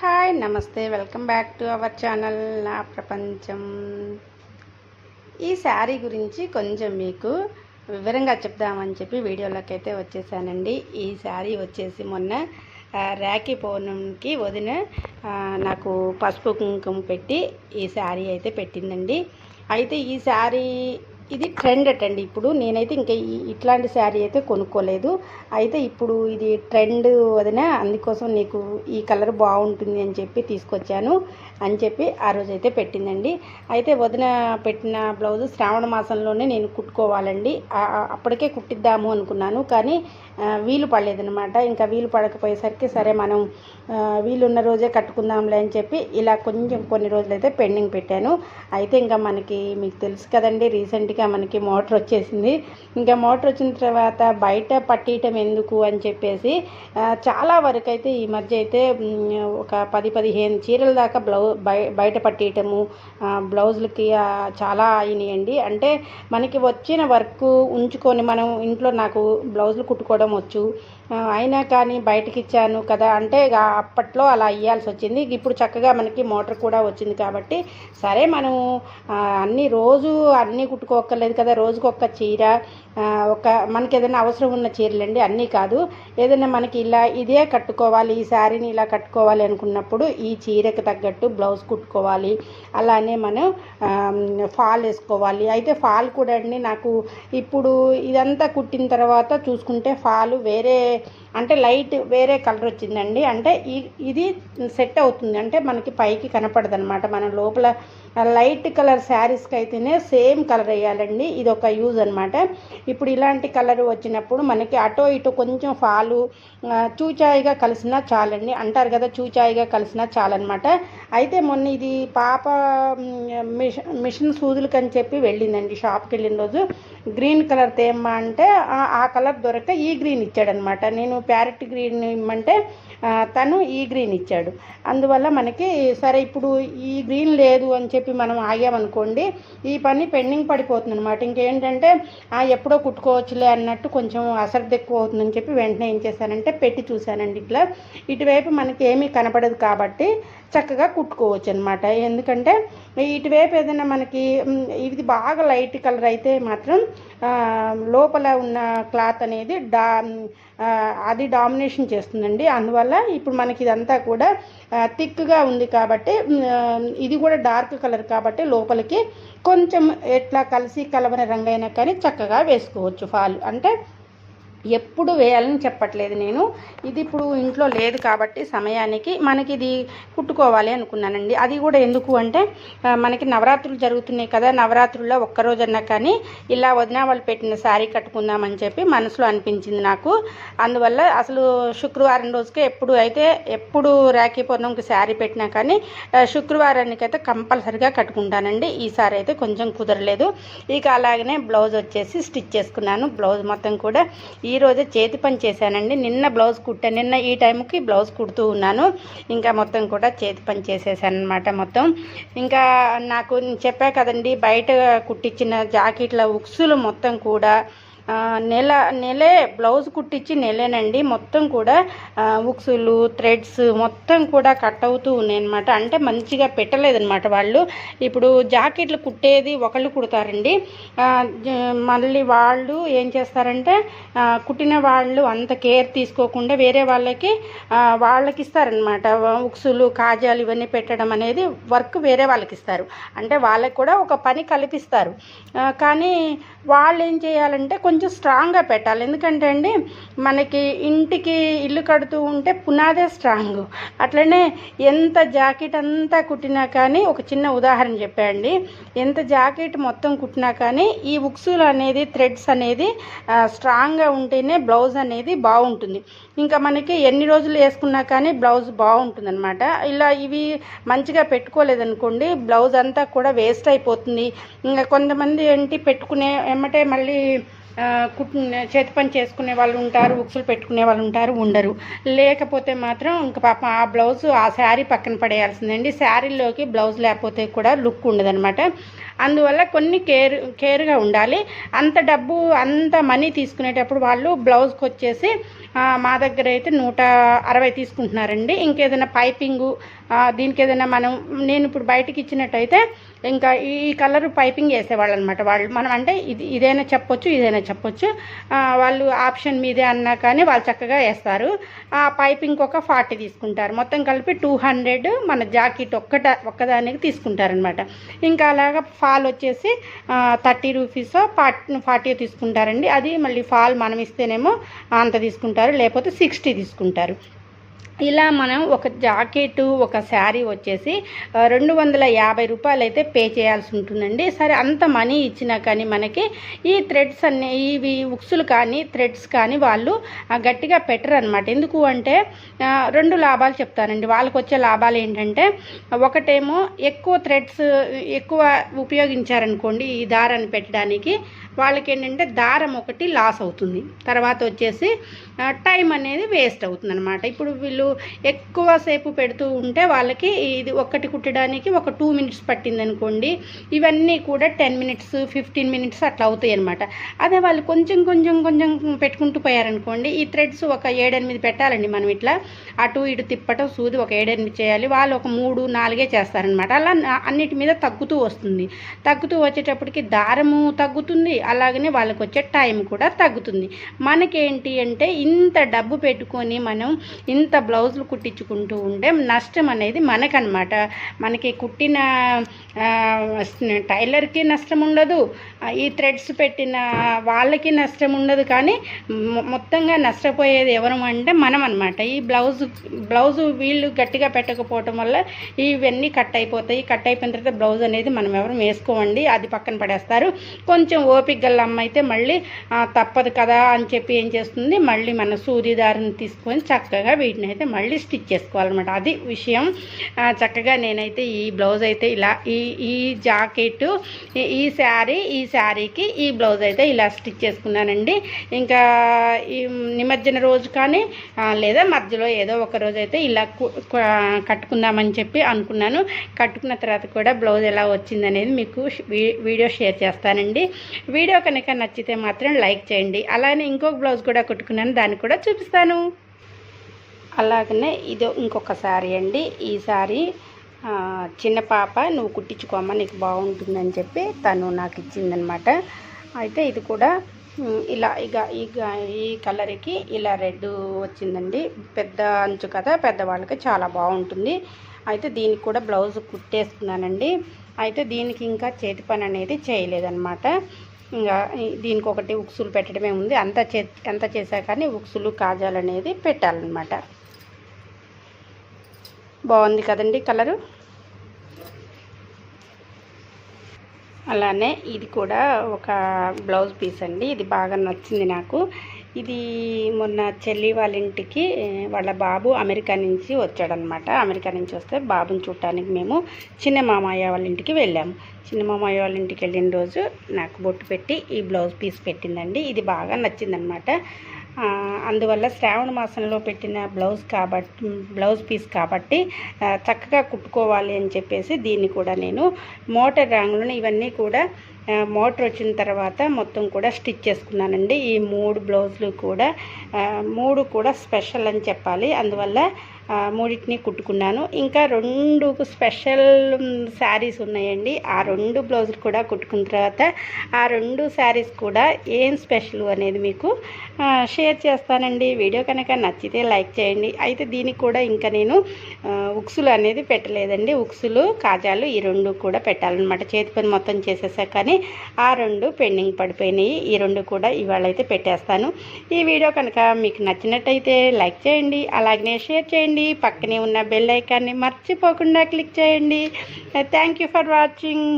Hi నమస్తే. Welcome back to our channel నా ప్రపంచం. ఈ శారీ గురించి కొంచెం మీకు వివరంగా చెప్దామని చెప్పి వీడియోలోకి అయితే వచ్చేసానండి. ఈ శారీ వచ్చేసి మొన్న రాఖీ పౌర్ణమికి వదిన నాకు పసుపు కుంకుమ పెట్టి ఈ శారీ అయితే పెట్టిందండి. అయితే ఈ శారీ ఇది ట్రెండ్ అటండి. ఇప్పుడు నేనైతే ఇంకా ఈ- ఇట్లాంటి శారీ అయితే కొనుక్కోలేదు. అయితే ఇప్పుడు ఇది ట్రెండ్ వదిన అందుకోసం నీకు ఈ కలర్ బాగుంటుంది అని చెప్పి తీసుకొచ్చాను అని చెప్పి ఆ రోజు అయితే పెట్టిందండి. అయితే వదిన పెట్టిన బ్లౌజ్ శ్రావణ మాసంలోనే నేను కుట్టుకోవాలండి. అప్పటికే కుట్టిద్దాము అనుకున్నాను కానీ వీలు పడలేదనమాట ఇంకా వీలు పడకపోయేసరికి సరే మనం వీలున్న రోజే కట్టుకుందాంలే అని చెప్పి ఇలా కొంచెం కొన్ని రోజులైతే పెండింగ్ పెట్టాను. అయితే ఇంకా మనకి మీకు తెలుసు కదండి రీసెంట్గా మనకి మోటార్ వచ్చేసింది. ఇంకా మోటార్ వచ్చిన తర్వాత బయట పట్టియటం ఎందుకు అని చెప్పేసి చాలా వరకు అయితే ఈ మధ్య అయితే ఒక పది పదిహేను చీరల దాకా బ్లౌ బయట పట్టియటము బ్లౌజులకి చాలా అయినాయండి. అంటే మనకి వచ్చిన వర్క్ ఉంచుకొని మనం ఇంట్లో నాకు బ్లౌజులు కుట్టుకోవడం వచ్చు. అయినా కానీ బయటకి ఇచ్చాను కదా అంటే ఇక అప్పట్లో అలా ఇవ్వాల్సి వచ్చింది. ఇప్పుడు చక్కగా మనకి మోటార్ కూడా వచ్చింది కాబట్టి సరే మనం అన్ని రోజు అన్నీ కుట్టుకోక్కర్లేదు కదా రోజుకొక చీర. ఒక మనకి ఏదైనా అవసరం ఉన్న చీరలండి అన్నీ కాదు. ఏదైనా మనకి ఇలా ఇదే కట్టుకోవాలి ఈ శారీని ఇలా కట్టుకోవాలి అనుకున్నప్పుడు ఈ చీరకు తగ్గట్టు బ్లౌజ్ కుట్టుకోవాలి. అలానే మనం ఫాల్ వేసుకోవాలి. అయితే ఫాల్ కూడా అండి నాకు ఇప్పుడు ఇదంతా కుట్టిన తర్వాత చూసుకుంటే ఫాల్ వేరే అంటే లైట్ వేరే కలర్ వచ్చిందండి. అంటే ఇది సెట్ అవుతుంది. అంటే మనకి పైకి కనపడదు అనమాట మనం లోపల లైట్ కలర్ శారీస్కి అయితేనే సేమ్ కలర్ వేయాలండి. ఇది ఒక యూజ్ అనమాట ఇప్పుడు ఇలాంటి కలర్ వచ్చినప్పుడు మనకి అటో ఇటో కొంచెం ఫాలు చూచాయిగా కలిసినా చాలండి. అంటారు కదా చూచాయిగా కలిసినా చాలన్నమాట. అయితే మొన్న ఇది పాప మిషన్ మిషన్ సూదులకి అని చెప్పి వెళ్ళిందండి. షాప్కి వెళ్ళిన రోజు గ్రీన్ కలర్ తేమ్మా అంటే ఆ- కలర్ దొరక ఈ గ్రీన్ ఇచ్చాడనమాట. నేను ప్యారెట్ గ్రీన్ ఇమ్మంటే తను ఈ గ్రీన్ ఇచ్చాడు. అందువల్ల మనకి సరే ఇప్పుడు ఈ గ్రీన్ లేదు అని చెప్పి మనం ఆగామనుకోండి ఈ పని పెండింగ్ పడిపోతుంది అనమాట ఇంకేంటంటే ఎప్పుడో కుట్టుకోవచ్చులే అన్నట్టు కొంచెం అసర్ది ఎక్కువ అవుతుందని చెప్పి వెంటనే ఏం చేశానంటే పెట్టి చూశానండి ఇట్లా. ఇటువైపు మనకి ఏమీ కనపడదు కాబట్టి చక్కగా కుట్టుకోవచ్చు అనమాట ఎందుకంటే ఇటువైపు ఏదైనా మనకి ఇది బాగా లైట్ కలర్ అయితే మాత్రం లోపల ఉన్న క్లాత్ అనేది డా అది డామినేషన్ చేస్తుందండి. అందువల్ల ఇప్పుడు మనకి ఇదంతా కూడా థిక్గా ఉంది కాబట్టి ఇది కూడా డార్క్ కలర్ కాబట్టి లోపలికి కొంచెం ఎట్లా కలిసి కలవని రంగైనా కానీ చక్కగా వేసుకోవచ్చు ఫాల్. అంటే ఎప్పుడు వేయాలని చెప్పట్లేదు నేను. ఇది ఇప్పుడు ఇంట్లో లేదు కాబట్టి సమయానికి మనకి ఇది కుట్టుకోవాలి అనుకున్నానండి. అది కూడా ఎందుకు అంటే మనకి నవరాత్రులు జరుగుతున్నాయి కదా నవరాత్రుల్లో ఒక్కరోజన్నా కానీ ఇలా వదిన వాళ్ళు పెట్టిన శారీ కట్టుకుందామని చెప్పి మనసులో అనిపించింది నాకు. అందువల్ల అసలు శుక్రవారం రోజుకే ఎప్పుడు అయితే ఎప్పుడు రాఖీ పౌర్ణమికి శారీ పెట్టినా కానీ శుక్రవారానికి అయితే కంపల్సరిగా కట్టుకుంటానండి. ఈసారి అయితే కొంచెం కుదరలేదు. ఇక అలాగనే బ్లౌజ్ వచ్చేసి స్టిచ్ చేసుకున్నాను. బ్లౌజ్ మొత్తం కూడా ఈ రోజే చేతి పని చేశానండి. నిన్న బ్లౌజ్ కుట్టాను. నిన్న ఈ టైంకి బ్లౌజ్ కుడుతూ ఉన్నాను. ఇంకా మొత్తం కూడా చేతి పని చేసేసాను అనమాట మొత్తం. ఇంకా నాకు చెప్పా కదండి బయట కుట్టించిన జాకెట్ల ఉక్సులు మొత్తం కూడా నెల నెలే బ్లౌజ్ కుట్టించి నెలేనండి. మొత్తం కూడా ఉక్సులు థ్రెడ్స్ మొత్తం కూడా కట్ అవుతూ ఉన్నాయన్నమాట. అంటే మంచిగా పెట్టలేదన్నమాట వాళ్ళు. ఇప్పుడు జాకెట్లు కుట్టేది ఒకళ్ళు కుడతారండి. జ- మళ్ళీ వాళ్ళు ఏం చేస్తారంటే కుట్టిన వాళ్ళు అంత కేర్ తీసుకోకుండా వేరే వాళ్ళకి వాళ్ళకి ఇస్తారనమాట ఉక్సులు కాజాలు ఇవన్నీ పెట్టడం అనేది వర్క్ వేరే వాళ్ళకి ఇస్తారు అంటే వాళ్ళకి కూడా ఒక పని కల్పిస్తారు. కానీ వాళ్ళు ఏం చేయాలంటే కొంచెం స్ట్రాంగ్గా పెట్టాలి. ఎందుకంటే అండి మనకి ఇంటికి ఇల్లు కడుతూ ఉంటే పునాదే స్ట్రాంగ్ అట్లనే ఎంత జాకెట్ అంతా కుట్టినా కానీ ఒక చిన్న ఉదాహరణ చెప్పండి ఎంత జాకెట్ మొత్తం కుట్టినా కానీ ఈ ఉక్సులు అనేది థ్రెడ్స్ అనేది స్ట్రాంగ్గా ఉంటేనే బ్లౌజ్ అనేది బాగుంటుంది. ఇంకా మనకి ఎన్ని రోజులు వేసుకున్నా కానీ బ్లౌజ్ బాగుంటుంది అనమాట ఇలా ఇవి మంచిగా పెట్టుకోలేదనుకోండి బ్లౌజ్ అంతా కూడా వేస్ట్ అయిపోతుంది. ఇంకా కొంతమంది ఏంటి పెట్టుకునే ఎమ్మటే మళ్ళీ కుట్ చేతి పని చేసుకునే వాళ్ళు ఉంటారు ఉక్సులు పెట్టుకునే వాళ్ళు ఉంటారు ఉండరు. లేకపోతే మాత్రం ఇంకా పాప ఆ బ్లౌజ్ ఆ శారీ పక్కన పడేయాల్సిందండి. శారీలోకి బ్లౌజ్ లేకపోతే కూడా లుక్ ఉండదన్నమాట. అందువల్ల కొన్ని కేర్ కేర్గా ఉండాలి. అంత డబ్బు అంత మనీ తీసుకునేటప్పుడు వాళ్ళు బ్లౌజ్కి వచ్చేసి మా దగ్గర అయితే నూట అరవై తీసుకుంటున్నారండి. ఇంకేదైనా పైపింగు దీనికి ఏదైనా మనం నేను ఇప్పుడు బయటకి ఇచ్చినట్టయితే ఇంకా ఈ కలర్ పైపింగ్ వేసేవాళ్ళు అనమాట వాళ్ళు. మనం అంటే ఇది ఇదైనా చెప్పొచ్చు ఇదైనా చెప్పొచ్చు. వాళ్ళు ఆప్షన్ మీదే అన్నా కానీ వాళ్ళు చక్కగా వేస్తారు. ఆ పైపింగ్ ఒక ఫార్టీ తీసుకుంటారు. మొత్తం కలిపి టూ హండ్రెడ్ మన జాకెట్ ఒక్కట ఒక్కదానికి తీసుకుంటారనమాట ఇంకా అలాగా ఫాల్ వచ్చేసి థర్టీ రూపీస్ ఫార్టీ తీసుకుంటారండి. అది మళ్ళీ ఫాల్ మనం ఇస్తేనేమో అంత తీసుకుంటారు. లేకపోతే సిక్స్టీ తీసుకుంటారు. ఇలా మనం ఒక జాకెట్ ఒక శారీ వచ్చేసి రెండు వందల యాభై రూపాయలు అయితే పే చేయాల్సి ఉంటుందండి. సరే అంత మనీ ఇచ్చినా కానీ మనకి ఈ థ్రెడ్స్ అన్ని ఇవి ఉక్సులు కానీ థ్రెడ్స్ కానీ వాళ్ళు గట్టిగా పెట్టరు అనమాట ఎందుకు అంటే రెండు లాభాలు చెప్తానండి. వాళ్ళకి వచ్చే లాభాలు ఏంటంటే ఒకటేమో ఎక్కువ థ్రెడ్స్ ఎక్కువ ఉపయోగించారనుకోండి ఈ దారాన్ని పెట్టడానికి వాళ్ళకి ఏంటంటే దారం ఒకటి లాస్ అవుతుంది. తర్వాత వచ్చేసి టైం అనేది వేస్ట్ అవుతుంది అనమాట ఇప్పుడు వీళ్ళు ఎక్కువసేపు పెడుతూ ఉంటే వాళ్ళకి ఇది ఒక్కటి కుట్టడానికి ఒక టూ మినిట్స్ పట్టింది అనుకోండి ఇవన్నీ కూడా టెన్ మినిట్స్ ఫిఫ్టీన్ మినిట్స్ అట్లా అవుతాయి అనమాట అదే వాళ్ళు కొంచెం కొంచెం కొంచెం పెట్టుకుంటూ పోయారనుకోండి ఈ థ్రెడ్స్ ఒక ఏడెనిమిది పెట్టాలండి మనం ఇట్లా. అటు ఇటు తిప్పటం సూది ఒక ఏడెనిమిది చేయాలి వాళ్ళు ఒక మూడు నాలుగే చేస్తారనమాట అలా అన్నిటి మీద తగ్గుతూ వస్తుంది. తగ్గుతూ వచ్చేటప్పటికి దారము తగ్గుతుంది అలాగనే వాళ్ళకి వచ్చే టైం కూడా తగ్గుతుంది. మనకేంటి అంటే ఇంత డబ్బు పెట్టుకొని మనం ఇంత బ్లౌజులు కుట్టించుకుంటూ ఉంటే నష్టం అనేది మనకనమాట. మనకి కుట్టిన టైలర్కి నష్టం ఉండదు. ఈ థ్రెడ్స్ పెట్టిన వాళ్ళకి నష్టం ఉండదు కానీ మొత్తంగా నష్టపోయేది ఎవరు అంటే మనం అనమాట ఈ బ్లౌజ్ బ్లౌజ్ వీళ్ళు గట్టిగా పెట్టకపోవటం వల్ల ఇవన్నీ కట్ అయిపోతాయి. కట్ అయిపోయిన తర్వాత బ్లౌజ్ అనేది మనం ఎవరు వేసుకోమండి. అది పక్కన పడేస్తారు. కొంచెం ఓపిక గల అమ్మ అయితే మళ్ళీ తప్పదు కదా అని చెప్పి ఏం చేస్తుంది? మళ్ళీ మన సూదిదారిని తీసుకొని చక్కగా వీటిని అయితే మళ్ళీ స్టిచ్ చేసుకోవాలన్నమాట. అది విషయం. చక్కగా నేనైతే ఈ బ్లౌజ్ అయితే ఇలా ఈ ఈ జాకెట్ ఈ- శారీ ఈ శారీకి ఈ బ్లౌజ్ అయితే ఇలా స్టిచ్ చేసుకున్నానండి. ఇంకా ఈ నిమజ్జన రోజు కానీ లేదా మధ్యలో ఏదో ఒక రోజు అయితే ఇలా కు- కట్టుకుందామని చెప్పి అనుకున్నాను. కట్టుకున్న తర్వాత కూడా బ్లౌజ్ ఎలా వచ్చిందనేది మీకు వీడియో షేర్ చేస్తానండి. వీడియో కనుక నచ్చితే మాత్రం లైక్ చేయండి. అలానే ఇంకొక బ్లౌజ్ కూడా కుట్టుకున్నాను. దాన్ని కూడా చూపిస్తాను. అలాగనే ఇది ఇంకొక శారీ అండి. ఈ శారీ చిన్న పాప నువ్వు కుట్టించుకోమా నీకు బాగుంటుందని చెప్పి తను నాకు ఇచ్చిందనమాట. అయితే ఇది కూడా ఇలా ఇక ఇక ఈ కలర్కి ఇలా రెడ్ వచ్చిందండి. పెద్ద అంచు కదా పెద్దవాళ్ళకి చాలా బాగుంటుంది. అయితే దీనికి కూడా బ్లౌజ్ కుట్టేసుకున్నానండి. అయితే దీనికి ఇంకా చేతి పని అనేది చేయలేదన్నమాట ఇంకా దీనికి ఒకటి ఉక్సులు పెట్టడమే ఉంది. అంత చే అంత చేసా కానీ ఉక్సులు కాజాలు అనేది పెట్టాలన్నమాట. బాగుంది కదండి కలరు? అలానే ఇది కూడా ఒక బ్లౌజ్ పీస్ అండి. ఇది బాగా నచ్చింది నాకు. ఇది మొన్న చెల్లి వాళ్ళ ఇంటికి వాళ్ళ బాబు అమెరికా నుంచి వచ్చాడనమాట. అమెరికా నుంచి వస్తే బాబుని చూడటానికి మేము చిన్న మామయ్య వాళ్ళ ఇంటికి వెళ్ళాము. చిన్న మామయ్య వాళ్ళ ఇంటికి వెళ్ళిన రోజు నాకు బొట్టు పెట్టి ఈ బ్లౌజ్ పీస్ పెట్టిందండి. ఇది బాగా నచ్చిందనమాట. అందువల్ల శ్రావణ మాసంలో పెట్టిన బ్లౌజ్ కాబట్టి బ్లౌజ్ పీస్ కాబట్టి చక్కగా కుట్టుకోవాలి అని చెప్పేసి దీన్ని కూడా నేను మోటార్ రంగులను ఇవన్నీ కూడా మోటర్ వచ్చిన తర్వాత మొత్తం కూడా స్టిచ్ చేసుకున్నానండి. ఈ మూడు బ్లౌజులు కూడా మూడు కూడా స్పెషల్ అని చెప్పాలి. అందువల్ల మూడింటిని కుట్టుకున్నాను. ఇంకా రెండు స్పెషల్ శారీస్ ఉన్నాయండి. ఆ రెండు బ్లౌజులు కూడా కుట్టుకున్న తర్వాత ఆ రెండు శారీస్ కూడా ఏం స్పెషల్ అనేది మీకు షేర్ చేస్తానండి. వీడియో కనుక నచ్చితే లైక్ చేయండి. అయితే దీనికి కూడా ఇంకా నేను ఉక్సులు అనేది పెట్టలేదండి. ఉక్సులు కాజాలు ఈ రెండు కూడా పెట్టాలన్నమాట. చేతి పని మొత్తం చేసేసా కానీ ఆ రెండు పెండింగ్ పడిపోయినాయి. ఈ రెండు కూడా ఇవాళ అయితే పెట్టేస్తాను. ఈ వీడియో కనుక మీకు నచ్చినట్టయితే లైక్ చేయండి. అలాగనే షేర్ చేయండి. పక్కనే ఉన్న బెల్ ఐకాన్ని మర్చిపోకుండా క్లిక్ చేయండి. Thank you for watching